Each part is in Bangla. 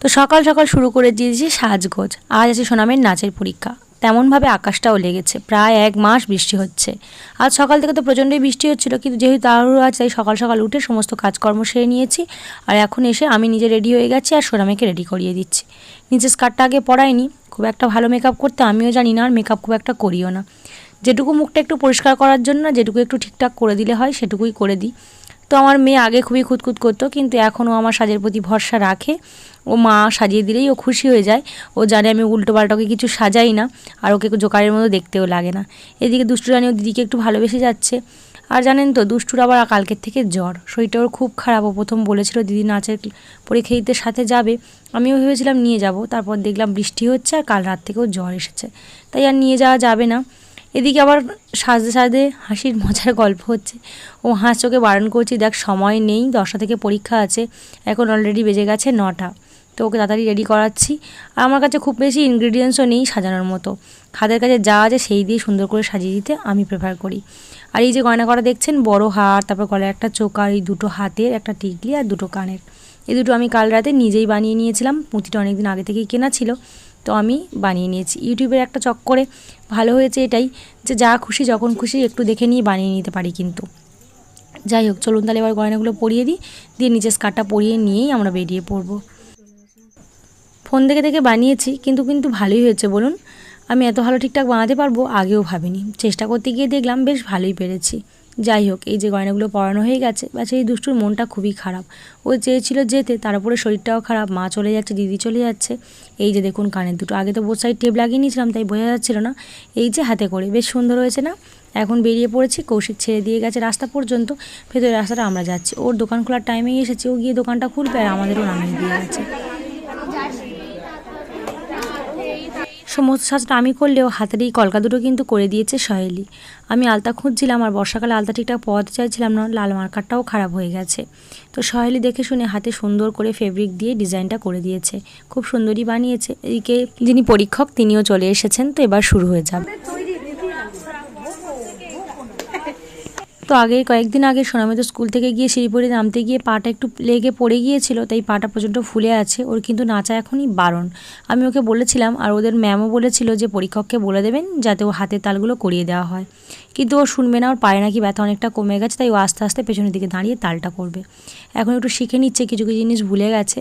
তো সকাল সকাল শুরু করে দিয়েছি সাজগোজ। আজ আছে সোনামের নাচের পরীক্ষা। তেমনভাবে আকাশটাও লেগেছে। প্রায় এক মাস বৃষ্টি হচ্ছে। আজ সকাল থেকে তো প্রচণ্ডই বৃষ্টি হচ্ছিল, কিন্তু যেহেতু তাড়াহুড়ো আছে, তাই সকাল সকাল উঠে সমস্ত কাজকর্ম সেরে নিয়েছি। আর এখন এসে আমি নিজে রেডি হয়ে গেছি আর সোনামেকে রেডি করিয়ে দিচ্ছি। নিজের স্কার্টটা আগে পরাইনি। খুব একটা ভালো মেকআপ করতে আমিও জানি না, আর মেকআপ খুব একটা করিও না। যেটুকু মুখটা একটু পরিষ্কার করার জন্য, যেটুকু একটু ঠিকঠাক করে দিলে হয়, সেটুকুই করে দিই। তো আমার মেয়ে আগে খুবই খুঁতখুত করতো, কিন্তু এখনও আমার সাজের প্রতি ভরসা রাখে। ও মা সাজিয়ে দিলেই ও খুশি হয়ে যায়। ও জানে আমি উল্টো পাল্টাকে কিছু সাজাই না, আর ওকে জোকারের মতো দেখতেও লাগে না। এদিকে দুষ্টু রানী ও দিদিকে একটু ভালোবেসে যাচ্ছে। আর জানেন তো, দুষ্টুর আবার কালকের থেকে জ্বর। শরীরটা ওর খুব খারাপ। ও প্রথম বলেছিল, দিদি নাচের পরীক্ষা সাথে যাবে। আমিও ভেবেছিলাম নিয়ে যাব। তারপর দেখলাম বৃষ্টি হচ্ছে আর কাল রাত থেকেও জ্বর এসেছে। তাই আর নিয়ে যাওয়া যাবে না। এদিকে আবার সাজতে সাজতে হাসির মজার গল্প হচ্ছে। ও হাঁস চোখে বারণ করছি, দেখ, সময় নেই, দশটা থেকে পরীক্ষা আছে, এখন অলরেডি বেজে গেছে নটা। তো ওকে তাড়াতাড়ি রেডি করাচ্ছি। আর আমার কাছে খুব বেশি ইনগ্রিডিয়েন্টসও নেই সাজানোর মতো। হাতের কাছে যা আছে সেই দিয়ে সুন্দর করে সাজিয়ে দিতে আমি প্রেফার করি। আর এই যে গয়না করা দেখছেন, বড় হার তারপর গলায় একটা চোকার, এই দুটো হাতের, একটা টিকলি আর দুটো কানের। এই দুটো আমি কাল রাতে নিজেই বানিয়ে নিয়েছিলাম। পুঁতিটা অনেকদিন আগে থেকেই কেনা ছিল। তো আমি বানিয়ে নিয়েছি। ইউটিউবের একটা চক্করে ভালো হয়েছে এটাই যে যা খুশি যখন খুশি একটু দেখে নিয়ে বানিয়ে নিতে পারি কিন্তু। যাই হোক, চলুন তাহলে এবার গয়নাগুলো পরিয়ে দিই। দিয়ে নিজের স্কার্টটা পরিয়ে নিয়েই আমরা বেরিয়ে পড়ব। ফোন দেখে দেখে বানিয়েছি কিন্তু কিন্তু ভালোই হয়েছে বলুন। আমি এত ভালো ঠিকঠাক বানাতে পারব? আগেও ভাবিনি। চেষ্টা করতে গিয়ে দেখলাম বেশ ভালোই পেরেছি। যাই হোক, এই যে গয়নাগুলো পরানো হয়ে গেছে, বা সেই দুষ্টুর মনটা খুবই খারাপ। ও চেয়েছিল যেতে, তার উপরে শরীরটাও খারাপ, মা চলে যাচ্ছে, দিদি চলে যাচ্ছে। এই যে দেখুন কানের দুটো, আগে তো বোধ সাইড টেপ লাগিয়ে নিয়েছিলাম, তাই বোঝা যাচ্ছিল না। এই যে হাতে করে, বেশ সুন্দর হয়েছে না? এখন বেরিয়ে পড়েছি, কৌশিক ছেড়ে দিয়ে গেছে রাস্তা পর্যন্ত। ভেতরে রাস্তাটা আমরা যাচ্ছি। ওর দোকান খোলার টাইমেই এসেছে, ও গিয়ে দোকানটা খুলবে আর আমাদেরও নামিয়ে দিয়ে গেছে সমস্ত সাজটা আমি করলেও হাতের এই কলকা দুটো কিন্তু করে দিয়েছে সহেলি। আমি আলতা খুঁজছিলাম আর বর্ষাকালে আলতা ঠিকঠাক পড়াতে চাইছিলাম না, লাল মার্কারটাও খারাপ হয়ে গেছে। তো সহেলি দেখে শুনে হাতে সুন্দর করে ফেব্রিক দিয়ে ডিজাইনটা করে দিয়েছে। খুব সুন্দরই বানিয়েছে। এদিকে যিনি পরীক্ষক, তিনিও চলে এসেছেন। তো এবার শুরু হয়ে যাবে। তো আগে কয়েকদিন আগে সোনামিত স্কুল থেকে গিয়ে শিলিপুরে নামতে গিয়ে পাটা একটু লেগে পড়ে গিয়েছিল, তাই পাটা প্রচণ্ড ফুলে আছে। ওর কিন্তু নাচা এখনই বারণ। আমি ওকে বলেছিলাম আর ওদের ম্যামও বলেছিল যে পরীক্ষককে বলে দেবেন যাতে ও হাতের তালগুলো করিয়ে দেওয়া হয়। কিন্তু ও শুনবে না, ওর পায়ে নাকি ব্যথা অনেকটা কমে গেছে, তাই ও আস্তে আস্তে পেছনের দিকে দাঁড়িয়ে তালটা করবে। এখন একটু শিখে নিচ্ছে, কিছু কিছু জিনিস ভুলে গেছে।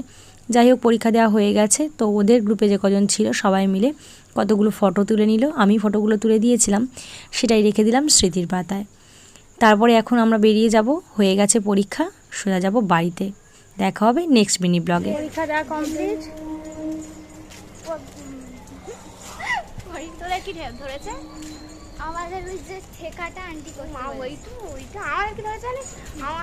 যাই হোক, পরীক্ষা দেওয়া হয়ে গেছে। তো ওদের গ্রুপে যে কজন ছিল সবাই মিলে কতগুলো ফটো তুলে নিল, আমি ফটোগুলো তুলে দিয়েছিলাম, সেটাই রেখে দিলাম স্মৃতির পাতায়। তারপরে এখন আমরা বেরিয়ে যাব হয়ে গেছে পরীক্ষা সোজা যাব বাড়িতে। দেখা হবে নেক্সট মিনি ব্লগে পরীক্ষা দেওয়া কমপ্লিট তোরা কি ধরেছে? আমাদের ওই যে ঠেকাটা আন্টি করছে মা ওই তো ওইটা আমার কি ধরেছে জানিস? আমার